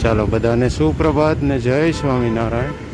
ચાલો બધાને સુપ્રભાત ને જય Swaminarayan.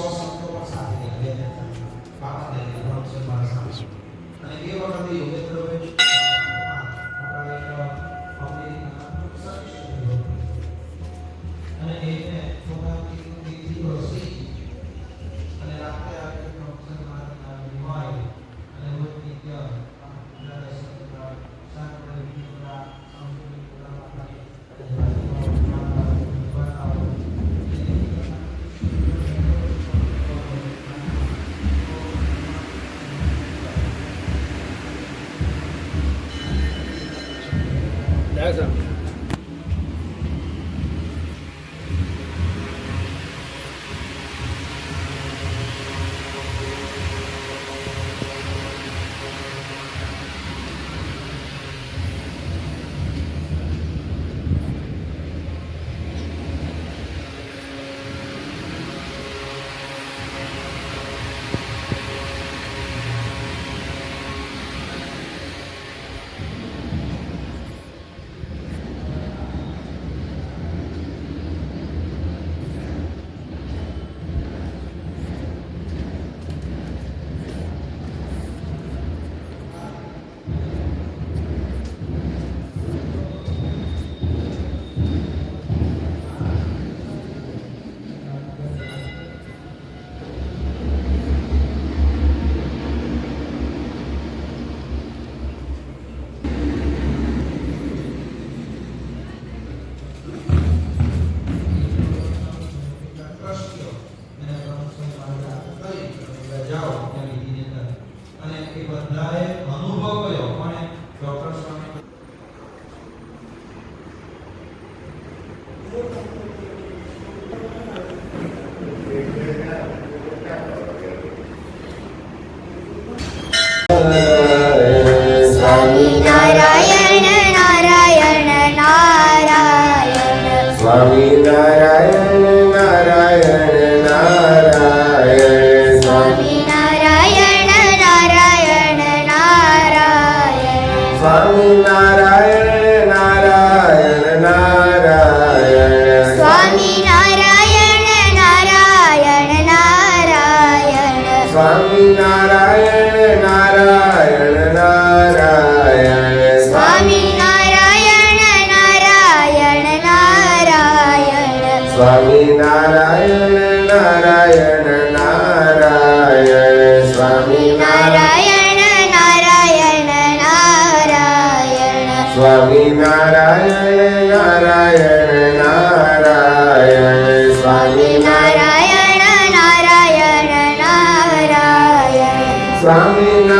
source ano, ito para sa atin. Bakit na ito? Bakit na ito? Bakit na ito? Nakikira kami yung intervention Narayan Swami Narayan Narayan Narayan Swami Narayan Narayan Narayan Swami স্বামী না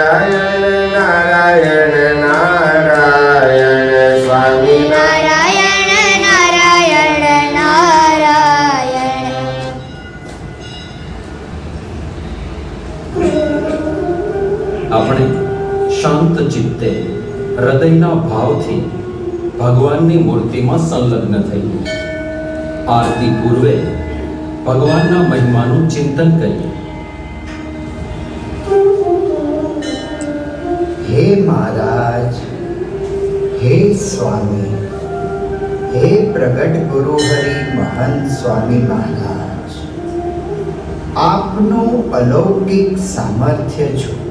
હૃદયના ભાવથી ભગવાનની મૂર્તિમાં સંલગ્ન થઈએ આરતી પૂર્વે ભગવાનના મહિમાનું ચિંતન કરીએ. હે મહારાજ, હે સ્વામી, હે પ્રગટ ગુરુ હરિ મહંત સ્વામી મહારાજ. આપનું અલૌકિક સામર્થ્ય જોતા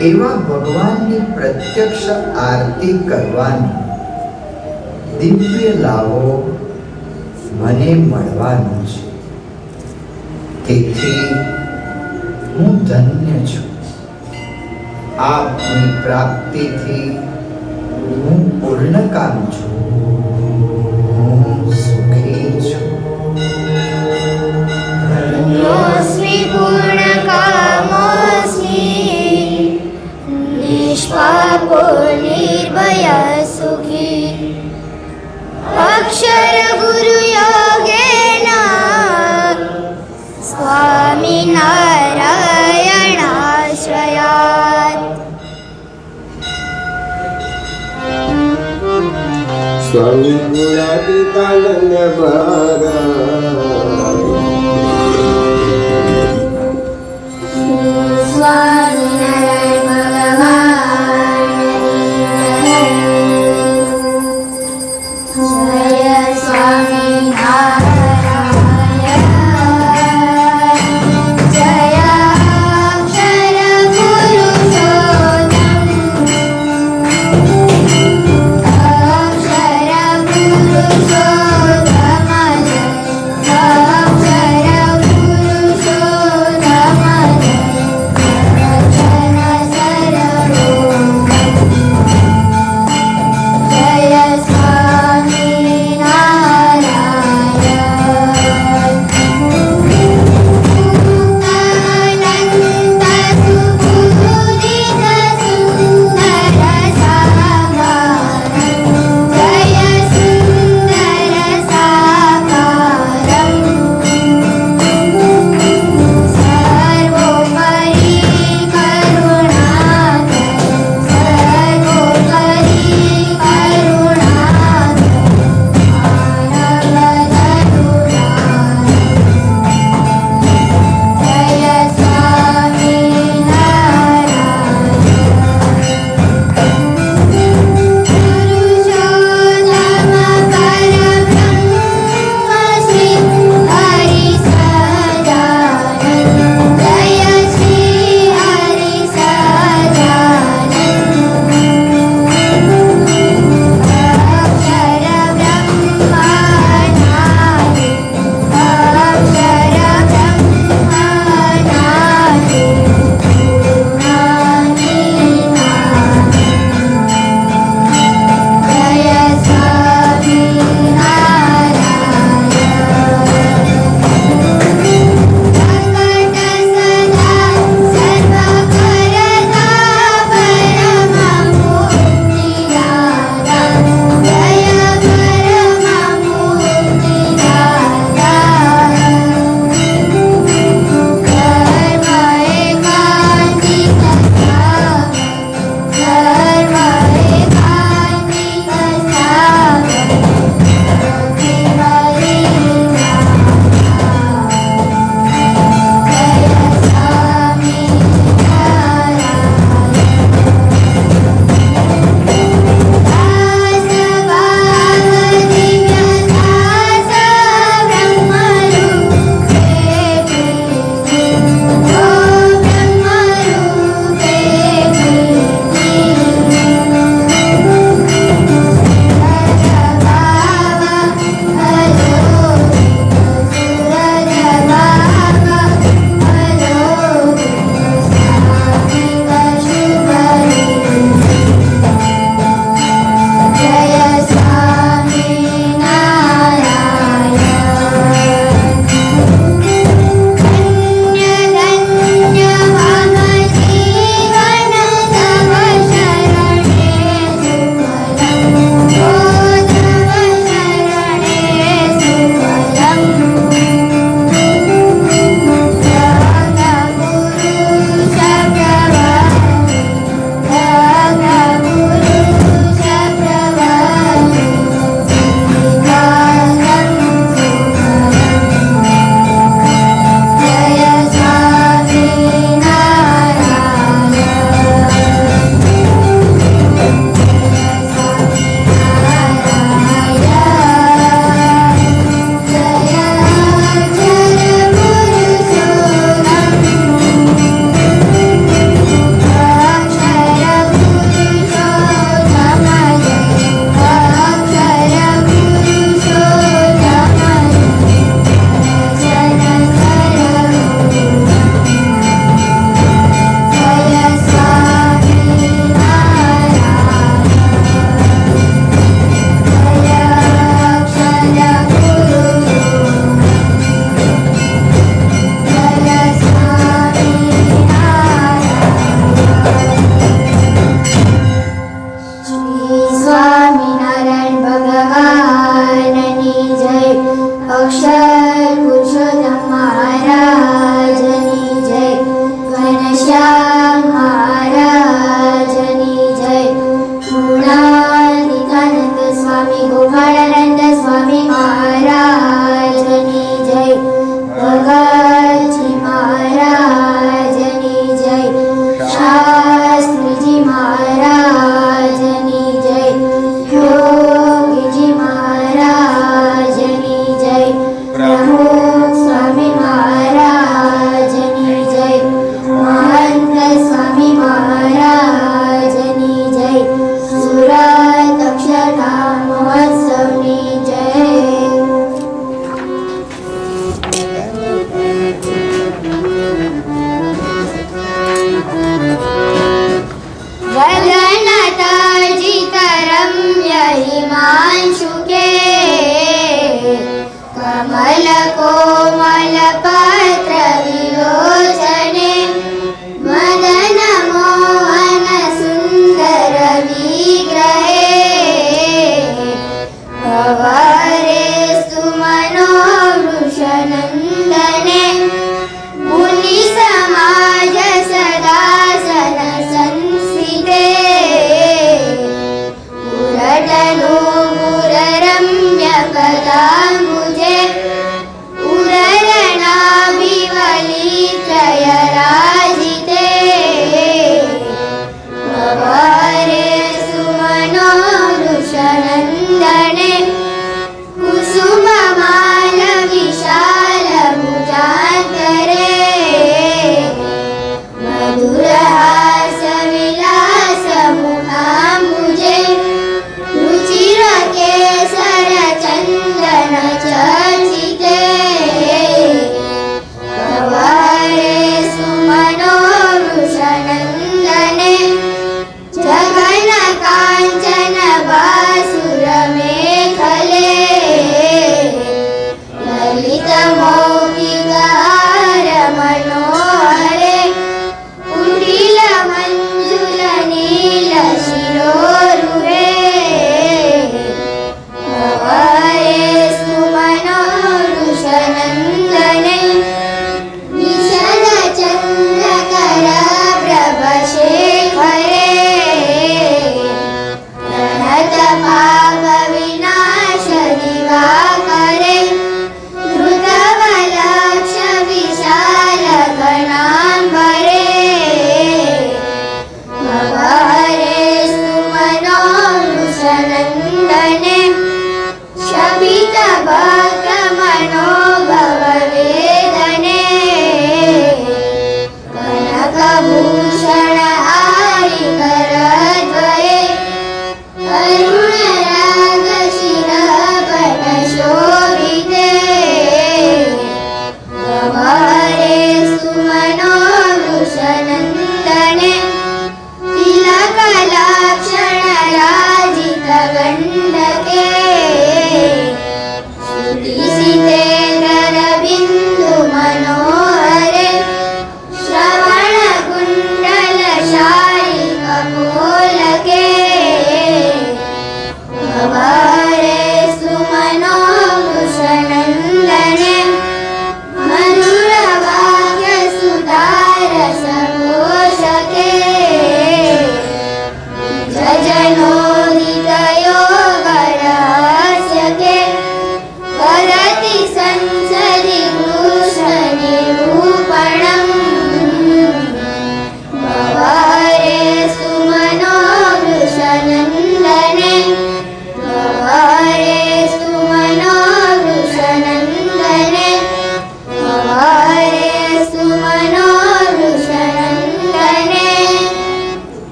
એવા ભગવાનની પ્રત્યક્ષ આરતી કરવાની, દિવ્ય લાવો મને મળવાનો છે. તેથી હું ધન્ય છું. આપની પ્રાપ્તિથી હું પૂર્ણકામ છું.